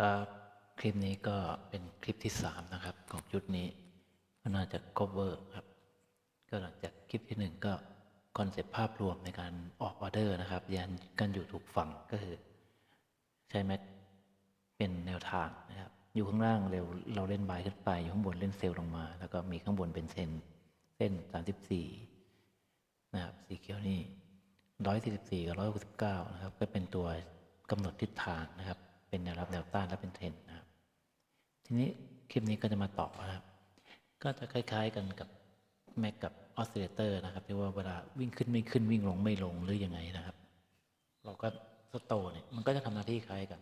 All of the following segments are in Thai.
ครับ คลิปนี้ก็เป็นคลิปที่สามนะครับ ของชุดนี้ก็น่าจะ cover ครับ ก็หลังจากคลิปที่หนึ่งก็คอนเซปต์ภาพรวมในการออกออเดอร์นะครับยันกันอยู่ถูกฝั่งก็คือ ใช้แม็กเป็นแนวทางนะครับ อยู่ข้างล่างเร็วเราเล่นบายขึ้นไป อยู่ข้างบนเล่นเซลล์ลงมา แล้วก็มีข้างบนเป็นเส้นเส้น34นะครับสีเขียวนี่144กับ169นะครับ ก็เป็นตัวกำหนดทิศทางนะครับ เป็นแนวรับแนวต้านและเป็นเทรนนะครับ ทีนี้คลิปนี้ก็จะมาต่อนะครับ ก็จะคล้าย ๆกันกับแม็กกับออสซิเลเตอร์นะครับที่ว่าเวลาวิ่งขึ้นไม่ขึ้นวิ่งลงไม่ลงหรือยังไงนะครับ เราก็สโตเนี่ยมันก็จะทำหน้าที่คล้ายกัน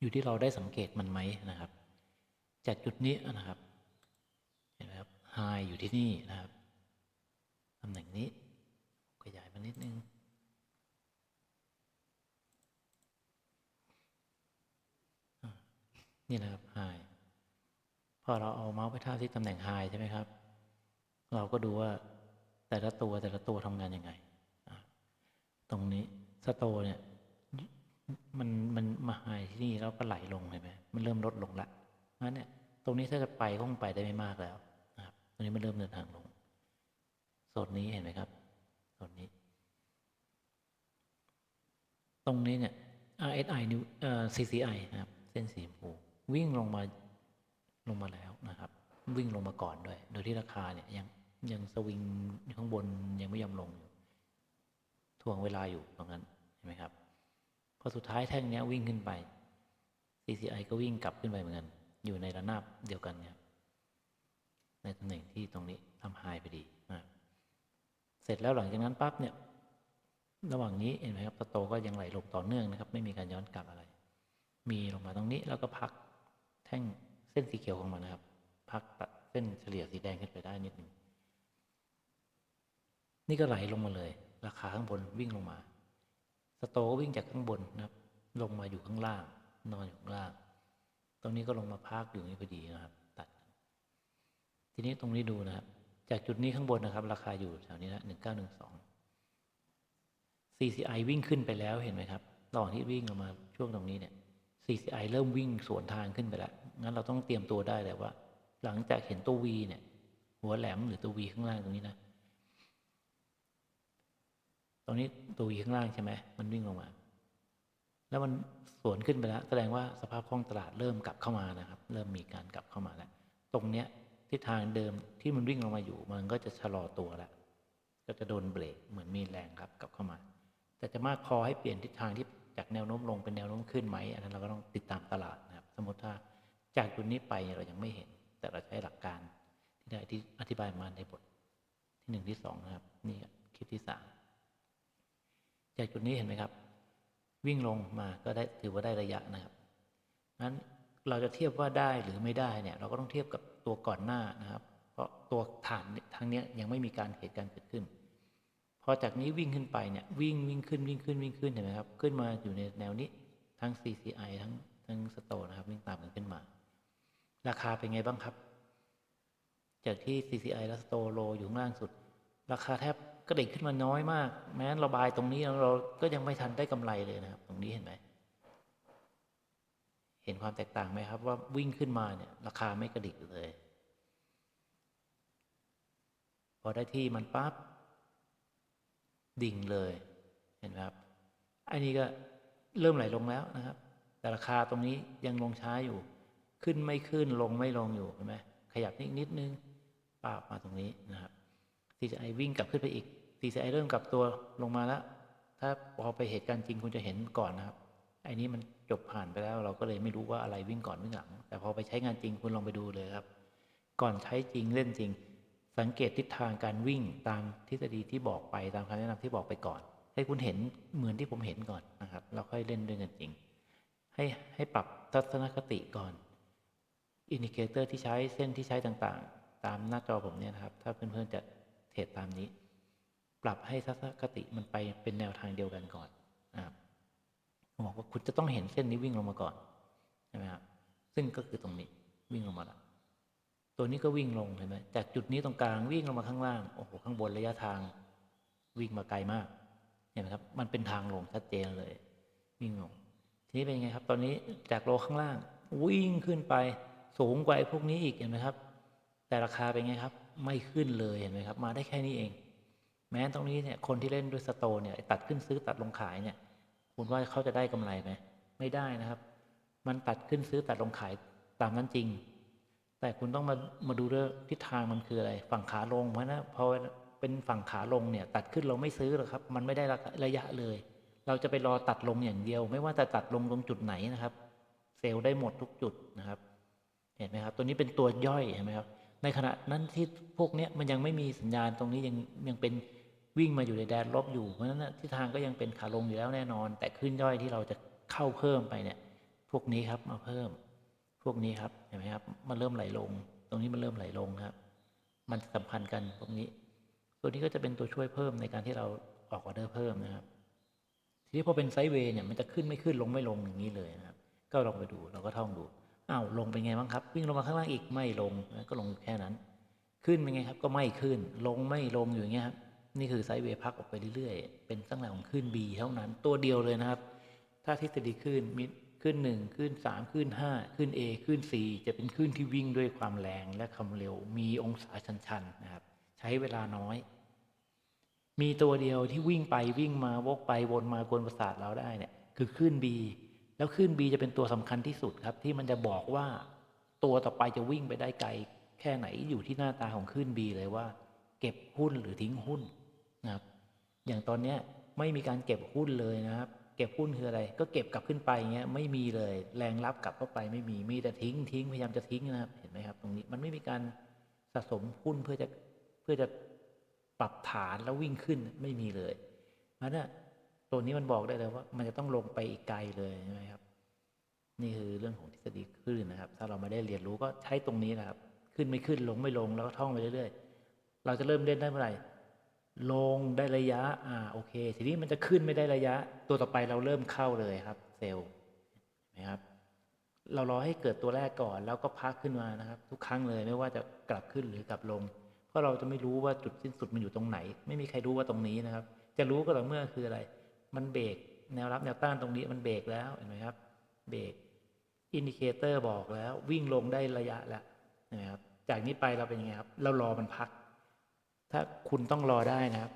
อยู่ที่เราได้สังเกตมันไหมนะครับ จากจุดนี้นะครับเห็นไหมครับไฮอยู่ที่นี่นะครับตำแหน่งนี้ขยายมานิดนึง อะ นี่นะครับไฮพอเราเอาเมาส์ไปท่าที่ตำแหน่งไฮใช่ไหมครับ เราก็ดูว่าแต่ละตัวแต่ละตัวทำงานยังไง ตรงนี้สโตเนี่ยมันมันมาไฮที่นี่แล้วก็ไหลลงเห็นไหมมันเริ่มลดลงละงั้นเนี่ยตรงนี้ถ้าจะไปก็คงไปได้ไม่มากแล้วนะครับตรงนี้มันเริ่มเดินทางลงโซนนี้เห็นไหมครับโซนนี้ ตรงนี้เนี่ย RSI นิ้วเอ่อ CCI นะครับ เส้นสีชมพู วิ่งลงมาลงมาแล้วนะครับ วิ่งลงมาก่อนด้วย โดยที่ราคาเนี่ยยังยังสวิงข้างบนยังไม่ยอมลงอยู่ถ่วงเวลาอยู่ตรงนั้นเห็นไหมครับพอสุดท้ายแท่งเนี้ยวิ่งขึ้นไป CCI ก็วิ่งกลับขึ้นไปเหมือนกัน อยู่ในระนาบเดียวกันเนี่ยในตำแหน่งที่ตรงนี้ทำไฮพอดีนะเสร็จแล้วหลังจากนั้นปั๊บเนี่ย ระหว่างนี้เห็นไหมครับสโตก็ยังไหลลงต่อเนื่องนะครับ ไม่มีการย้อนกลับอะไร มีลงมาตรงนี้แล้วก็พัก ท่งเส้นสีเขียวของมันนะครับ พักตัดเส้นเฉลี่ยสีแดงขึ้นไปได้นิดหนึ่งนี่ก็ไหลลงมาเลย ราคาข้างบนวิ่งลงมา สโตก็วิ่งจากข้างบนนะครับ ลงมาอยู่ข้างล่าง นอนอยู่ข้างล่าง ตรงนี้ก็ลงมาพักอยู่นี่พอดีนะครับ ตัด ทีนี้ตรงนี้ดูนะครับ จากจุดนี้ข้างบนนะครับ ราคาอยู่แถวนี้นะหนึ่งเก้าหนึ่งสอง CCI วิ่งขึ้นไปแล้วเห็นไหมครับระหว่างที่วิ่งลงมาช่วงตรงนี้เนี่ย CCI เริ่มวิ่งสวนทางขึ้นไปแล้ว งั้นเราต้องเตรียมตัวได้เลยว่า หลังจากเห็นตัว V เนี่ย หัวแหลมหรือตัว V ข้างล่างตรงนี้นะตรงนี้ตัว V ข้างล่างใช่ไหมมันวิ่งลงมา แล้วมันสวนขึ้นไปแล้ว แสดงว่าสภาพคล่องตลาดเริ่มกลับเข้ามานะครับ เริ่มมีการกลับเข้ามาแล้ว ตรงเนี้ยทิศทางเดิมที่มันวิ่งลงมาอยู่ มันก็จะชะลอตัวแล้วก็จะโดนเบรกเหมือนมีแรงครับกลับเข้ามา แต่จะมากพอให้เปลี่ยนทิศทางที่จากแนวโน้มลงเป็นแนวโน้มขึ้นไหมอันนั้นเราก็ต้องติดตามตลาดนะครับ สมมติถ้า จากจุดนี้ไปเรายังไม่เห็น แต่เราใช้หลักการที่ได้ที่อธิบายมาในบทที่หนึ่งที่สองนะครับ นี่คลิปที่สามจากจุดนี้เห็นไหมครับ วิ่งลงมาก็ได้ถือว่าได้ระยะนะครับนั้นเราจะเทียบว่าได้หรือไม่ได้เนี่ย เราก็ต้องเทียบกับตัวก่อนหน้านะครับ เพราะตัวฐานทางนี้ยยังไม่มีการเหตุการณ์เกิดขึ้นพอจากนี้วิ่งขึ้นไปเนี่ยวิ่งวิ่งขึ้นวิ่งขึ้นวิ่งขึ้นเห็นไหมครับ ขึ้นมาอยู่ในแนวนี้ทั้ง CCI ทั้งทั้งสโตนะครับวิ่งตามกันขึ้นมา ราคาเป็นไงบ้างครับ จากที่ CCI และสโตโลอยู่ข้างล่างสุด ราคาแทบกระดิ่งขึ้นมาน้อยมาก แม้ราบายตรงนี้เราก็ยังไม่ทันได้กำไรเลยนะครับ ตรงนี้เห็นไหมเห็นความแตกต่างไหมครับ ว่าวิ่งขึ้นมาเนี่ย ราคาไม่กระดิกเลย พอได้ที่มันปั๊บดิ่งเลย เห็นไหมครับอันนี้ก็เริ่มไหลลงแล้วนะครับ แต่ราคาตรงนี้ยังลงช้าอยู่ ขึ้นไม่ขึ้นลงไม่ลงอยู่เห็นไหมขยับนิดนิดนึงป้ามาตรงนี้นะครับ CCI วิ่งกลับขึ้นไปอีก CCI เริ่มกลับตัวลงมาแล้ว ถ้าพอไปเหตุการณ์จริงคุณจะเห็นก่อนนะครับไอ้นี้มันจบผ่านไปแล้วเราก็เลยไม่รู้ว่าอะไรวิ่งก่อนวิ่งหลัง แต่พอไปใช้งานจริงคุณลองไปดูเลยครับ ก่อนใช้จริงเล่นจริง สังเกตทิศทางการวิ่งตามทฤษฎีที่บอกไปตามคำแนะนำที่บอกไปก่อน ให้คุณเห็นเหมือนที่ผมเห็นก่อนนะครับแล้วค่อยเล่นด้วยกันจริง ให้ให้ปรับทัศนคติก่อน อินดิเคเตอร์ที่ใช้เส้นที่ใช้ต่างๆ ตามหน้าจอผมเนี่ยนะครับ ถ้าเพื่อนๆจะเทรดตามนี้ ปรับให้ทัศนคติมันไปเป็นแนวทางเดียวกันก่อนนะครับผมบอกว่าคุณจะต้องเห็นเส้นนี้วิ่งลงมาก่อนใช่ไหมครับซึ่งก็คือตรงนี้วิ่งลงมาแล้วตัวนี้ก็วิ่งลงเห็นไหมจากจุดนี้ตรงกลางวิ่งลงมาข้างล่างโอ้โหข้างบนระยะทางวิ่งมาไกลมากเห็นไหมครับ มันเป็นทางลงชัดเจนเลย วิ่งลง ทีนี้เป็นยังไงครับ ตอนนี้จากโลข้างล่าง วิ่งขึ้นไป สูงกว่าไอ้พวกนี้อีกเห็นไหมครับ แต่ราคาเป็นไงครับ ไม่ขึ้นเลยเห็นไหมครับ มาได้แค่นี้เอง แม้ตรงนี้เนี่ยคนที่เล่นด้วยสโตนเนี่ยตัดขึ้นซื้อตัดลงขายเนี่ย คุณว่าเขาจะได้กำไรไหมไม่ได้นะครับ มันตัดขึ้นซื้อตัดลงขายตามนั้นจริง แต่คุณต้องมามาดูด้วยทิศทางมันคืออะไร ฝั่งขาลงเพราะนะพอเป็นฝั่งขาลงเนี่ยตัดขึ้นเราไม่ซื้อหรอกครับ มันไม่ได้ระยะเลย เราจะไปรอตัดลงอย่างเดียว ไม่ว่าจะตัดลงตรงจุดไหนนะครับ เซลล์ได้หมดทุกจุดนะครับ เห็นไหมครับ ตัวนี้เป็นตัวย่อยเห็นไหมครับ ในขณะนั้นที่พวกเนี้ยมันยังไม่มีสัญญาณตรงนี้ยังยังเป็นวิ่งมาอยู่ในแดนลบอยู่ เพราะฉะนั้นนะทิศทางก็ยังเป็นขาลงอยู่แล้วแน่นอน แต่ขึ้นย่อยที่เราจะเข้าเพิ่มไปเนี่ย พวกนี้ครับมาเพิ่ม พวกนี้ครับเห็นไหมครับ มันเริ่มไหลลง ตรงนี้มันเริ่มไหลลงครับ มันสัมพันธ์กันตรงนี้ ตัวนี้ก็จะเป็นตัวช่วยเพิ่มในการที่เราออกออเดอร์เพิ่มนะครับ ทีนี้พอเป็นไซด์เวย์เนี่ยมันจะขึ้นไม่ขึ้นลงไม่ลงอย่างนี้เลยนะครับ ก็ลองไปดูเราก็ท่องดู อ้าวลงเป็นไงบ้างครับ วิ่งลงมาข้างล่างอีกไม่ลงก็ลงแค่นั้น ขึ้นเป็นไงครับ ก็ไม่ขึ้น ลงไม่ลงอยู่างเงี้ยครับนี่คือไซด์เวย์พักออกไปเรื่อยๆ เป็นตั้งแต่ของขึ้น B เท่านั้น ตัวเดียวเลยนะครับ ถ้าทฤษฎีขึ้นมีขึ้นหนึ่งขึ้นสามขึ้นห้าขึ้น A ขึ้น C จะเป็นขึ้นที่วิ่งด้วยความแรงและความเร็ว มีองศาชันๆนะครับ ใช้เวลาน้อย มีตัวเดียวที่วิ่งไปวิ่งมาวกไปวนมากวนประสาทเราได้เนี่ย คือขึ้น B แล้วขึ้น B จะเป็นตัวสำคัญที่สุดครับ ที่มันจะบอกว่าตัวต่อไปจะวิ่งไปได้ไกล แค่ไหนอยู่ที่หน้าตาของขึ้น B เลยว่า เก็บหุ้นหรือทิ้งหุ้นนะครับอย่างตอนเนี้ยไม่มีการเก็บหุ้นเลยนะครับ เก็บหุ้นคืออะไร ก็เก็บกลับขึ้นไปเงี้ยไม่มีเลยแรงรับกลับเข้าไปไม่มีมีแต่ทิ้งทิ้งพยายามจะทิ้งนะครับเห็นไหมครับ ตรงนี้มันไม่มีการสะสมหุ้นเพื่อจะเพื่อจะปรับฐานแล้ววิ่งขึ้นไม่มีเลยเพราะฉะนั้น ตัวนี้มันบอกได้เลยว่า มันจะต้องลงไปอีกไกลเลยใช่ไหมครับ นี่คือเรื่องของทฤษฎีคลื่นนะครับ ถ้าเราไม่ได้เรียนรู้ก็ใช้ตรงนี้นะครับ ขึ้นไม่ขึ้นลงไม่ลงแล้วก็ท่องไปเรื่อยๆ เราจะเริ่มเล่นได้เมื่อไหร่ลงได้ระยะ อ่าโอเค ทีนี้มันจะขึ้นไม่ได้ระยะ ตัวต่อไปเราเริ่มเข้าเลยครับ เซลล์เห็นะครับ เรารอให้เกิดตัวแรกก่อน แล้วก็พักขึ้นมานะครับ ทุกครั้งเลยไม่ว่าจะกลับขึ้นหรือกลับลง เพราะเราจะไม่รู้ว่าจุดสิ้นสุดมันอยู่ตรงไหน ไม่มีใครรู้ว่าตรงนี้นะครับ จะรู้ก็ต่อเมื่อคืออะไร มันเบรกแนวรับแนวต้านตรงนี้มันเบรกแล้วเห็นไหมครับเบรกอินดิเคเตอร์บอกแล้ว วิ่งลงได้ระยะแล้วเห็นะครับจากนี้ไปเราเป็นยังไงครับเรารอมันพัก ถ้าคุณต้องรอได้นะครับ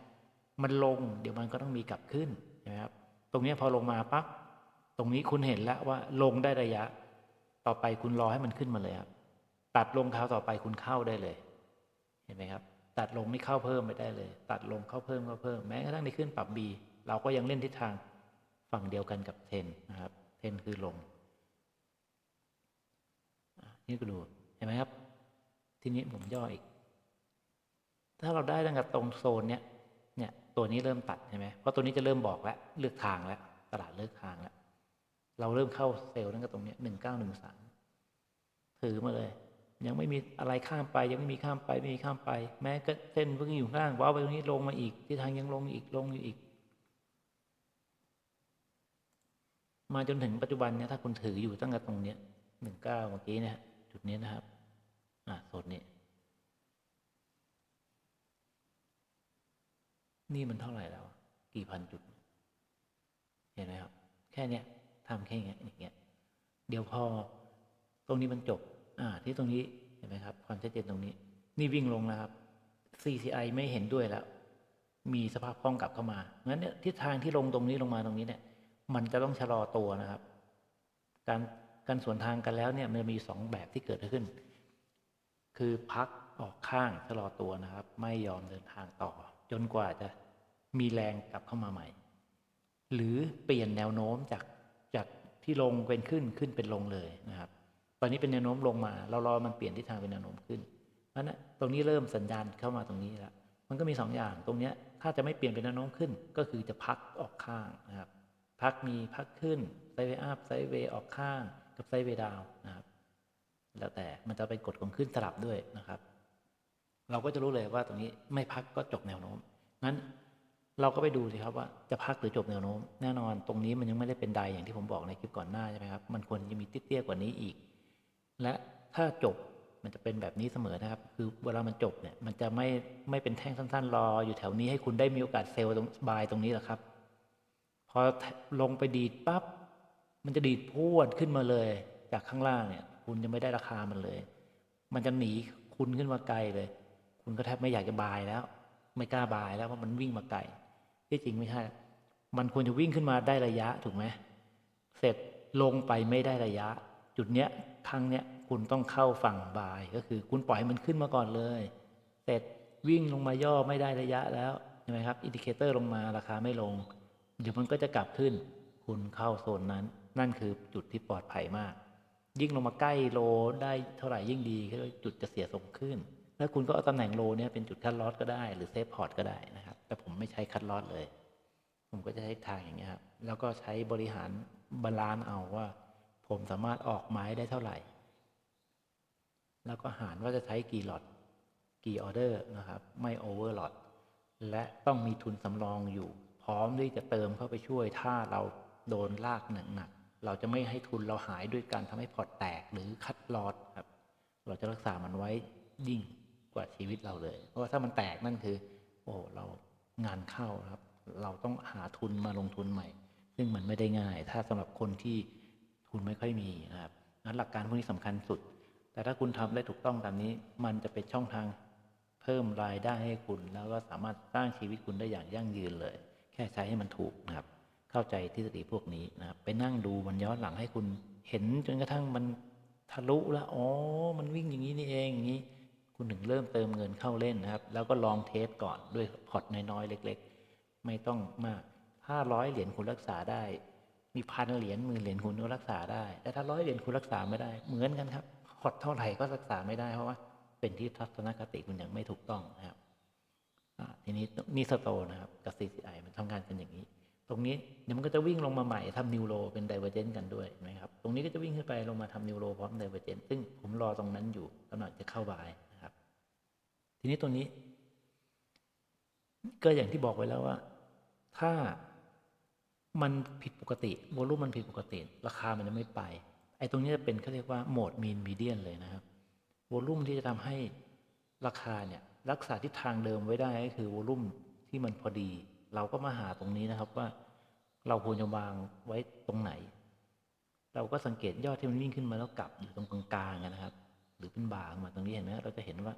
มันลงเดี๋ยวมันก็ต้องมีกลับขึ้นใช่ไหมครับ ตรงนี้พอลงมาปั๊บตรงนี้คุณเห็นแล้วว่าลงได้ระยะ ต่อไปคุณรอให้มันขึ้นมาเลยครับตัดลงคราวต่อไปคุณเข้าได้เลย เห็นไหมครับ ตัดลงนี่เข้าเพิ่มไปได้เลย ตัดลงเข้าเพิ่มเข้าเพิ่มแม้กระทั่งในขึ้นปรับ B เราก็ยังเล่นทิศทางฝั่งเดียวกันกับเทนนะครับเทนคือลงนี่ก็ดูเห็นไหมครับ ทีนี้ผมย่ออีก ถ้าเราได้ตั้งแต่ตรงโซนเนี้ยเนี่ยตัวนี้เริ่มตัดใช่ไหมเพราะตัวนี้จะเริ่มบอกแล้วเลือกทางแล้วตลาดเลือกทางแล้วเราเริ่มเข้าเซลล์ตั้งแต่ตรงนี้หนึ่งเก้าหนึ่งสามถือมาเลย ยังไม่มีอะไรข้ามไป ยังไม่มีข้ามไปไม่มีข้ามไป แม้ก็เส้นเพิ่งอยู่ข้างว้าวไปตรงนี้ลงมาอีกที่ทางยังลงอีกลงอยู่อีก มาจนถึงปัจจุบันเนี่ยถ้าคุณถืออยู่ตั้งแต่ตรงเนี้ยหนึ่งเก้าเมื่อกี้เนี่ยจุดนี้นะครับ อ่าโซนนี้นี่มันเท่าไหร่แล้ว กี่พันจุด เห็นไหมครับ แค่เนี้ยทำแค่เงี้ยอย่างเงี้ย เดี๋ยวพอ ตรงนี้มันจบ อ่า ที่ตรงนี้ เห็นไหมครับความชัดเจนตรงนี้ นี่วิ่งลงแล้วครับ CCI ไม่เห็นด้วยแล้ว มีสภาพคล่องกลับเข้ามางั้นเนี่ยทิศทางที่ลงตรงนี้ลงมาตรงนี้เนี่ย มันจะต้องชะลอตัวนะครับ การการสวนทางกันแล้วเนี่ยมันมีสองแบบที่เกิดขึ้น คือพักออกข้างชะลอตัวนะครับ ไม่ยอมเดินทางต่อ จนกว่าจะมีแรงกลับเข้ามาใหม่ หรือเปลี่ยนแนวโน้มจากจากที่ลงเป็นขึ้นขึ้นเป็นลงเลยนะครับ ตอนนี้เป็นแนวโน้มลงมา เรารอมันเปลี่ยนทิศทางเป็นแนวโน้มขึ้น เพราะฉะนั้นตรงนี้เริ่มสัญญาณเข้ามาตรงนี้แล้วมันก็มีสองอย่างตรงเนี้ยถ้าจะไม่เปลี่ยนเป็นแนวโน้มขึ้น ก็คือจะพักออกข้างนะครับพักมีพักขึ้นไซเวอัพไซเวออกข้างกับไซเวดาวนะครับ แล้วแต่มันจะเป็นกฎของขึ้นสลับด้วยนะครับ เราก็จะรู้เลยว่าตรงนี้ไม่พักก็จบแนวโน้มงั้นเราก็ไปดูสิครับว่าจะพักหรือจบแนวโน้ม แน่นอนตรงนี้มันยังไม่ได้เป็นไดอย่างที่ผมบอกในคลิปก่อนหน้าใช่ไหมครับมันควรจะมีเตี้ยกว่านี้อีก และถ้าจบมันจะเป็นแบบนี้เสมอนะครับ คือเวลามันจบเนี่ย มันจะไม่ไม่เป็นแท่งสั้น ๆ รออยู่แถวนี้ให้คุณได้มีโอกาสเซลล์ตรงบายตรงนี้แหละครับ พอลงไปดีดปั๊บมันจะดีดพวดขึ้นมาเลย จากข้างล่างเนี่ย คุณจะไม่ได้ราคามันเลย มันจะหนีคุณขึ้นมาไกลเลย คุณก็แทบไม่อยากจะบายแล้ว ไม่กล้าบายแล้วเพราะมันวิ่งมาไกลที่จริงไม่ใช่มันควรจะวิ่งขึ้นมาได้ระยะถูกไหมเสร็จลงไปไม่ได้ระยะ จุดเนี้ยครั้งเนี้ยคุณต้องเข้าฝั่งบายก็คือคุณปล่อยให้มันขึ้นมาก่อนเลย เสร็จวิ่งลงมาย่อไม่ได้ระยะแล้วใช่ไหมครับอินดิเคเตอร์ลงมาราคาไม่ลง เดี๋ยวมันก็จะกลับขึ้น คุณเข้าโซนนั้น นั่นคือจุดที่ปลอดภัยมาก ยิ่งลงมาใกล้โลได้เท่าไหร่ยิ่งดีก็จุดจะเสียส่งขึ้น แล้วคุณก็เอาตำแหน่งโลเนี่ยเป็นจุดคัดลอสก็ได้หรือเซฟพอร์ตก็ได้นะครับ แต่ผมไม่ใช้คัดลอสเลย ผมก็จะใช้ทางอย่างเงี้ยครับแล้วก็ใช้บริหารบาลานซ์เอาว่า ผมสามารถออกไม้ได้เท่าไหร่ แล้วก็หารว่าจะใช้กี่หลอตกี่ออเดอร์นะครับ ไม่โอเวอร์หลอตและต้องมีทุนสำรองอยู่ พร้อมที่จะเติมเข้าไปช่วย ถ้าเราโดนลากหนักๆ เราจะไม่ให้ทุนเราหายด้วยการทำให้พอร์ตแตกหรือคัดลอตครับ เราจะรักษามันไว้ยิ่งกว่าชีวิตเราเลย เพราะว่าถ้ามันแตกนั่นคือ โอ้เรางานเข้าครับ เราต้องหาทุนมาลงทุนใหม่ ซึ่งมันไม่ได้ง่าย ถ้าสำหรับคนที่ ทุนไม่ค่อยมีนะครับนั้นหลักการพวกนี้สำคัญสุด แต่ถ้าคุณทำได้ถูกต้องตามนี้ มันจะเป็นช่องทางเพิ่มรายได้ให้คุณ แล้วก็สามารถสร้างชีวิตคุณได้อย่างยั่งยืนเลย แค่ใช้ให้มันถูกนะครับ เข้าใจทฤษฎีพวกนี้นะครับไปนั่งดูมันย้อนหลังให้คุณเห็นจนกระทั่งมันทะลุแล้วอ๋อ มันวิ่งอย่างนี้นี่เองอย่างนี้ คุณถึงเริ่มเติมเงินเข้าเล่นนะครับ แล้วก็ลองเทสก่อนด้วยพอร์ตน้อยๆเล็ก ๆ ไม่ต้องมากห้าร้อยเหรียญคุณรักษาได้ มีพันเหรียญหมื่นเหรียญคุณก็รักษาได้ แต่ถ้าร้อยเหรียญคุณรักษาไม่ได้ เหมือนกันครับพอร์ตเท่าไหร่ก็รักษาไม่ได้เพราะว่า เป็นที่ทัศนคติคุณยังไม่ถูกต้องนะครับทีนี้นี่สโตนะครับกับ CCI มันทำงานกันอย่างนี้ ตรงนี้เดี๋ยวมันก็จะวิ่งลงมาใหม่ทำนิวโรเป็นไดเวอร์เจนกันด้วยนะครับ ตรงนี้ก็จะวิ่งขึ้นไปลงมาทำนิวโรพร้อมไดเวอร์เจนซึ่งผมรอตรงนั้นอยู่กำลังจะเข้าบายนะครับ ทีนี้ตรงนี้ ก็อย่างที่บอกไว้แล้วว่า ถ้า มันผิดปกติโวลูมมันผิดปกติ ราคามันจะไม่ไป ไอ้ตรงนี้จะเป็นเขาเรียกว่าโหมดมีนมีเดียนเลยนะครับโวลูมที่จะทำให้ราคาเนี่ยรักษาทิศทางเดิมไว้ได้ก็คือโวลูมที่มันพอดี เราก็มาหาตรงนี้นะครับว่า เราควรจะวางไว้ตรงไหน เราก็สังเกตยอดที่มันวิ่งขึ้นมาแล้วกลับอยู่ตรงกลางๆนะครับ หรือเป็นบาร์มาตรงนี้เห็นไหมเราจะเห็นว่า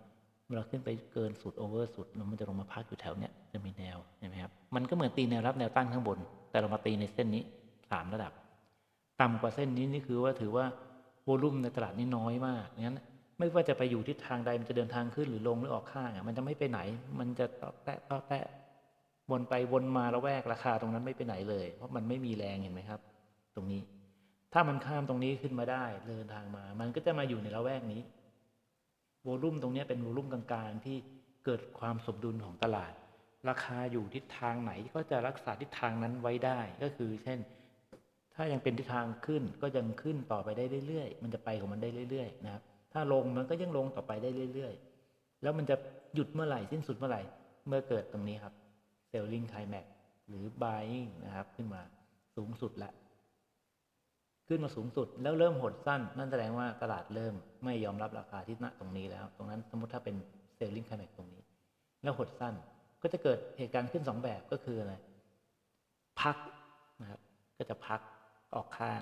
เวลาขึ้นไปเกินสุดโอเวอร์สุดแล้วมันจะลงมาพักอยู่แถวเนี้ยจะมีแนวเห็นไหมครับมันก็เหมือนตีแนวรับแนวตั้งข้างบน แต่เรามาตีในเส้นนี้สามระดับ ต่ำกว่าเส้นนี้นี่คือว่าถือว่าโวลุ่มในตลาดนี่น้อยมากงั้นไม่ว่าจะไปอยู่ทิศทางใดมันจะเดินทางขึ้นหรือลงหรือออกข้างอะมันจะไม่ไปไหน มันจะตอแตะตอแตะวนไปวนมาระแวกราคาตรงนั้นไม่ไปไหนเลย เพราะมันไม่มีแรงเห็นไหมครับ ตรงนี้ ถ้ามันข้ามตรงนี้ขึ้นมาได้เดินทางมา มันก็จะมาอยู่ในละแวกนี้ โวลุ่มตรงนี้เป็นโวลุ่มกลางๆ ที่เกิดความสมดุลของตลาด ราคาอยู่ทิศทางไหนก็จะรักษาทิศทางนั้นไว้ได้ ก็คือเช่น ถ้ายังเป็นทิศทางขึ้นก็ยังขึ้นต่อไปได้เรื่อยๆ มันจะไปของมันได้เรื่อยๆนะครับ ถ้าลงมันก็ยังลงต่อไปได้เรื่อยๆ แล้วมันจะหยุดเมื่อไหร่สิ้นสุดเมื่อไหร่เมื่อเกิดตรงนี้ครับ selling climax หรือ buying นะครับ ขึ้นมาสูงสุดล้ว ขึ้นมาสูงสุดแล้วเริ่มหดสั้น นั่นแสดงว่าตลาดเริ่มไม่ยอมรับราคาที่ณตรงนี้แล้ว ตรงนั้นสมมติถ้าเป็น selling climax ตรงนี้ แล้วหดสั้นก็จะเกิดเหตุการณ์ขึ้นสองแบบก็คืออะไรพักนะครับก็จะพักออกข้าง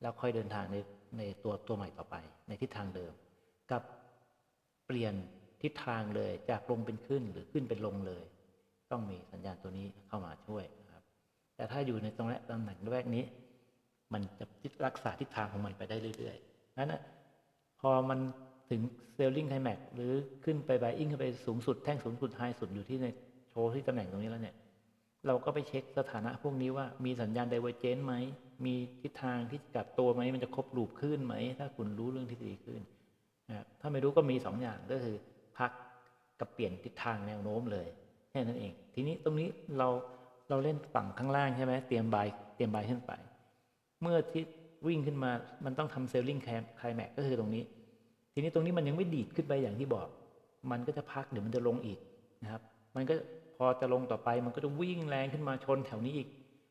แล้วค่อยเดินทางในในตัวตัวใหม่ต่อไป ในทิศทางเดิม กับเปลี่ยนทิศทางเลยจากลงเป็นขึ้นหรือขึ้นเป็นลงเลย ต้องมีสัญญาณตัวนี้เข้ามาช่วยนะครับ แต่ถ้าอยู่ในตรงนี้ตำแหน่งแรกนี้ มันจะรักษาทิศทางของมันไปได้เรื่อยๆนั้นนะพอมันถึงเซลลิงไ i แม็กหรือขึ้นไปบอิงขึ้นไปสูงสุดแท่งสูงสุดไฮสุดอยู่ที่ในโชว์ที่ตำแหน่งตรงนี้แล้วเนี่ย เราก็ไปเช็คสถานะพวกนี้ว่ามีสัญญาณไดเวอร์เจนไหม มีทิศทางที่กลับตัวไหม มันจะครบลูปขึ้นไหม ถ้าคุณรู้เรื่องทฤษฎีขึ้นนะถ้าไม่รู้ก็มีสองอย่างก็คือ พักกับเปลี่ยนทิศทางแนวโน้มเลยแค่นั้นเอง ทีนี้ตรงนี้เราเราเล่นฝั่งข้างล่างใช่ไหมเตรียมบายเตรียมบายขึ้นไป เมื่อที่วิ่งขึ้นมามันต้องทำเซลลิงไคลแม็กก็คือตรงนี้ ทีนี้ตรงนี้มันยังไม่ดีดขึ้นไปอย่างที่บอก มันก็จะพักเดี๋ยวมันจะลงอีกนะครับ มันก็พอจะลงต่อไปมันก็จะวิ่งแรงขึ้นมาชนแถวนี้อีก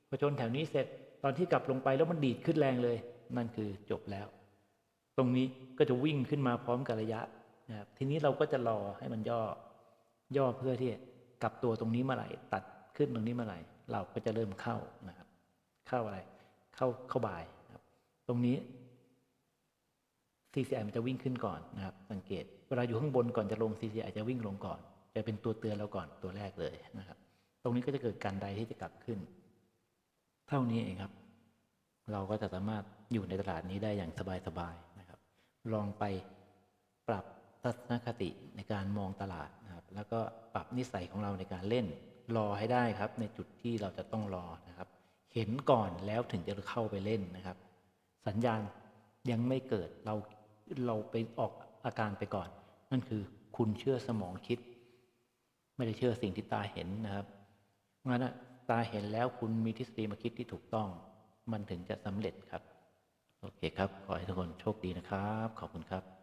พอชนแถวนี้เสร็จตอนที่กลับลงไปแล้วมันดีดขึ้นแรงเลย นั่นคือจบแล้ว ตรงนี้ก็จะวิ่งขึ้นมาพร้อมกับระยะนะครับทีนี้เราก็จะรอให้มันย่อ ย่อเพื่อที่กลับตัวตรงนี้เมื่อไหร่ตัดขึ้นตรงนี้เมื่อไหร่เราก็จะเริ่มเข้านะครับ เข้าอะไร เข้าเข้าบ่ายนะครับตรงนี้ CCI มันจะวิ่งขึ้นก่อนนะครับ สังเกต เวลาอยู่ข้างบนก่อนจะลง CCI จะวิ่งลงก่อน จะเป็นตัวเตือนเราก่อนตัวแรกเลยนะครับ ตรงนี้ก็จะเกิดการใดที่จะกลับขึ้น เท่านี้เองครับ เราก็จะสามารถอยู่ในตลาดนี้ได้อย่างสบายๆนะครับ ลองไปปรับทัศนคติในการมองตลาดนะครับ แล้วก็ปรับนิสัยของเราในการเล่นรอให้ได้ครับ ในจุดที่เราจะต้องรอนะครับ เห็นก่อนแล้วถึงจะเข้าไปเล่นนะครับ สัญญาณยังไม่เกิดเราเราไปออกอาการไปก่อน นั่นคือคุณเชื่อสมองคิด ไม่ได้เชื่อสิ่งที่ตาเห็นนะครับงั้นตาเห็นแล้วคุณมีทฤษฎีมาคิดที่ถูกต้อง มันถึงจะสำเร็จครับ โอเคครับ ขอให้ทุกคนโชคดีนะครับ ขอบคุณครับ